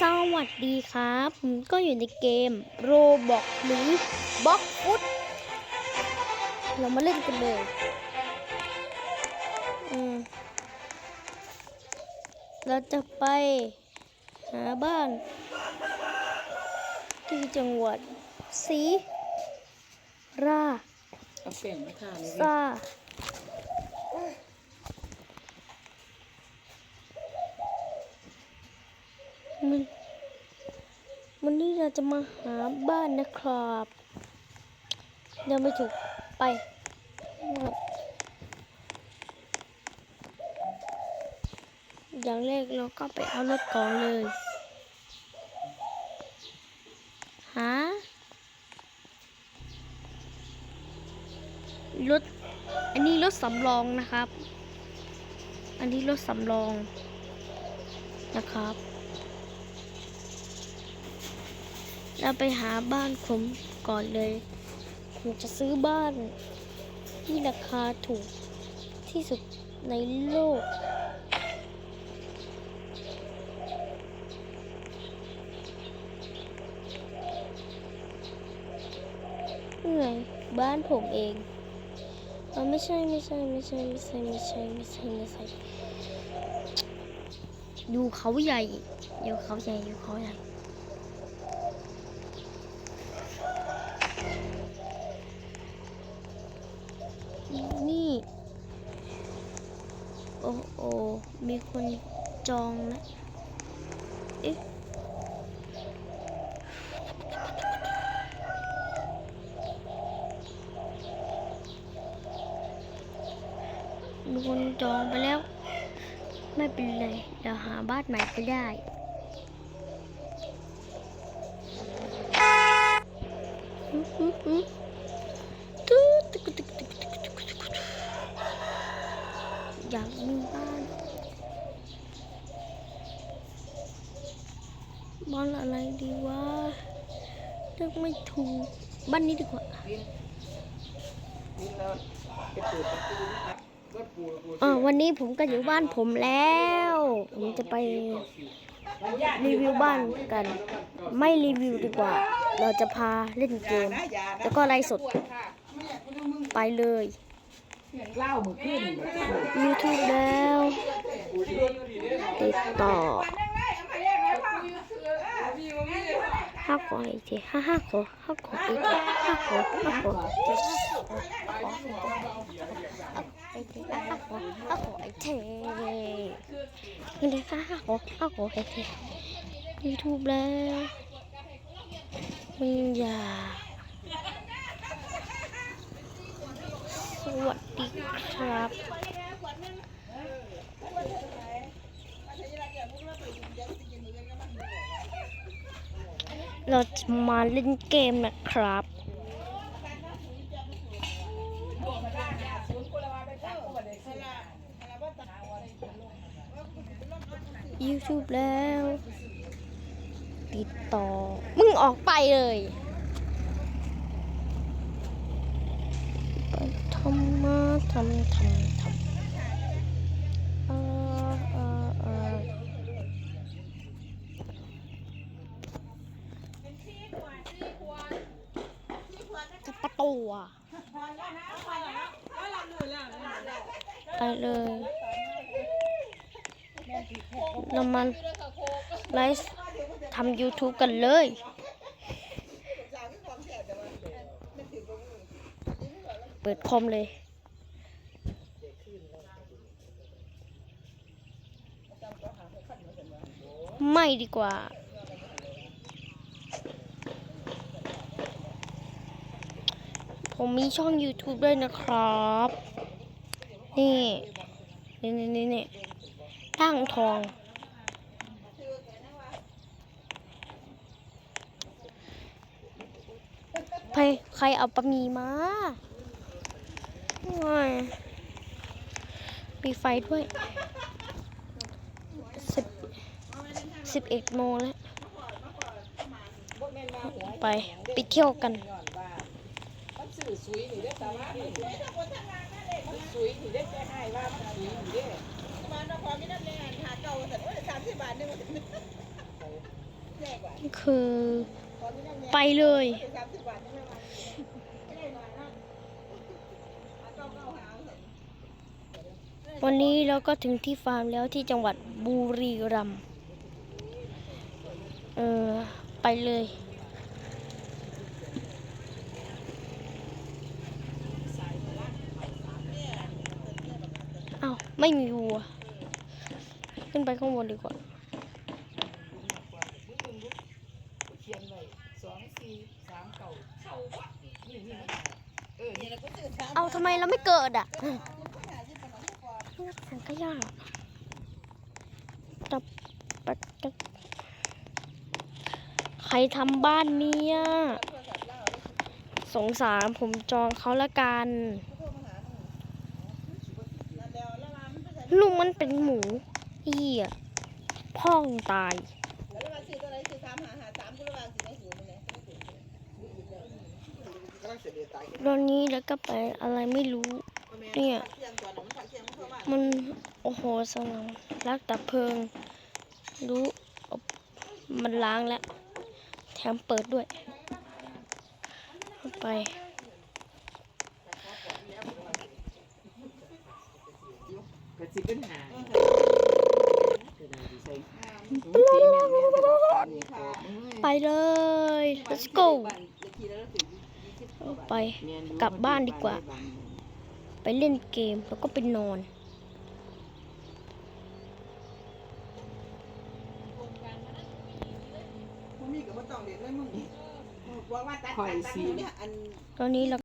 สวัสดีครับ ผมก็อยู่ในเกมโรบอกหรือบ็อกฟุตเรามาเล่นกันเลยอืมเราจะไปหาบ้าน ที่จังหวัดสีราเอาเปลี่ยนมาทานเลยซามันวันนี้ เราจะมาหาบ้านนะครับ เดินไม่ถูกไปอย่างแรกเราก็ไปเอารถก่อนเลย หารถ อันนี้รถสำรองนะครับ อันนี้รถสำรองนะครับ เราไปหาบ้านผมก่อนเลยผมจะซื้อบ้านที่ราคาถูกที่สุดในโลก เหนื่อยบ้านผมเองเไม่ใช่ไม่ใช่ไม่ใช่ไม่ใช่ไม่ใช่ไม่ใช่ไม่ใช่ดูเขาใหญ่เดี๋ยวเขาใหญ่เดี๋ยวเขาใหญ่ โอ้โอ มีคนจองนะเอ๊ะมีคนจองไปแล้ว ไม่เป็นไรเดี๋ยวหาบ้านใหม่ก็ได้ฮึฮึฮึตึ๊ดตึ๊กตึ๊กตึ๊กตึ๊กตึ๊กตึ๊กตึ๊ก อยากมีบ้านบ้านอะไรดีวะเลือกไม่ถูกบ้านนี้ดีกว่าวินวินแล้วไปเปิดประตูนะครับรถปูปูเออวันนี้ผมก็อยู่บ้านผมแล้ว ผมจะไปรีวิวบ้านกัน ไม่รีวิวดีกว่า เราจะพาเล่นเกม แล้วก็ไลฟ์สด ไปเลย เล่ามือขึ้น YouTube แล้วติดต่อห้าขออีกทีห้าห้าขอห้าขออีกทีห้าขอห้าขออีกทีห้าขอห้าขออีกทีนี่เลยค่ะห้าขอห้าขออีกที YouTube แล้วมันอยากส วัสดีครับเราจะมาเล่นเกมนะครับ YouTube แล้ว ติดต่อ มึงออกไปเลยไปทำ มาทำทำทำเออเออเออจะประตูอะไปเลยเรามาไลฟ์ทำ YouTube กันเลยเปิดคอมเลย ไม่ดีกว่า ผมมีช่อง YouTube ด้วยนะครับ นี่นี่นี่นี่นี่ตั้งทอง ใครใครเอาปลาหมีมาโอ้ยมีไฟด้วยสิบ สิบเอ็ดโมงแล้ว ไป ไปเที่ยวกัน คือไปเลย วันนี้เราก็ถึงที่ฟาร์มแล้วที่จังหวัดบุรีรัมย์ เออ ไปเลย เอาวไม่มีวัว ขึ้นไปข้างบนดีกว่าเขียนไว้สองสี่สามเก้าเข้าวัดนี่นี่เออนี่แหละก็ตื่นเช้าเอาทำไมเราไม่เกิดอะสังขยาตับปัดตับใค รทำบ้านเนี่ยสงสารผมจองเขาละกันลุงมันเป็นหมูเหี้ยพ่องตาย ตอนนี้แล้วก็ไปอะไรไม่รู้ เนี่ย มัน โอ้โหสนามรักดับเพลิง รู้ มันล้างแล้ว แถมเปิดด้วยเข้าไปกระสิบเป็นหาไปเลย let's go ไปกลับบ้านดีกว่า ไปเล่นเกมแล้วก็ไปนอน คอยสี ตอนนี้เรา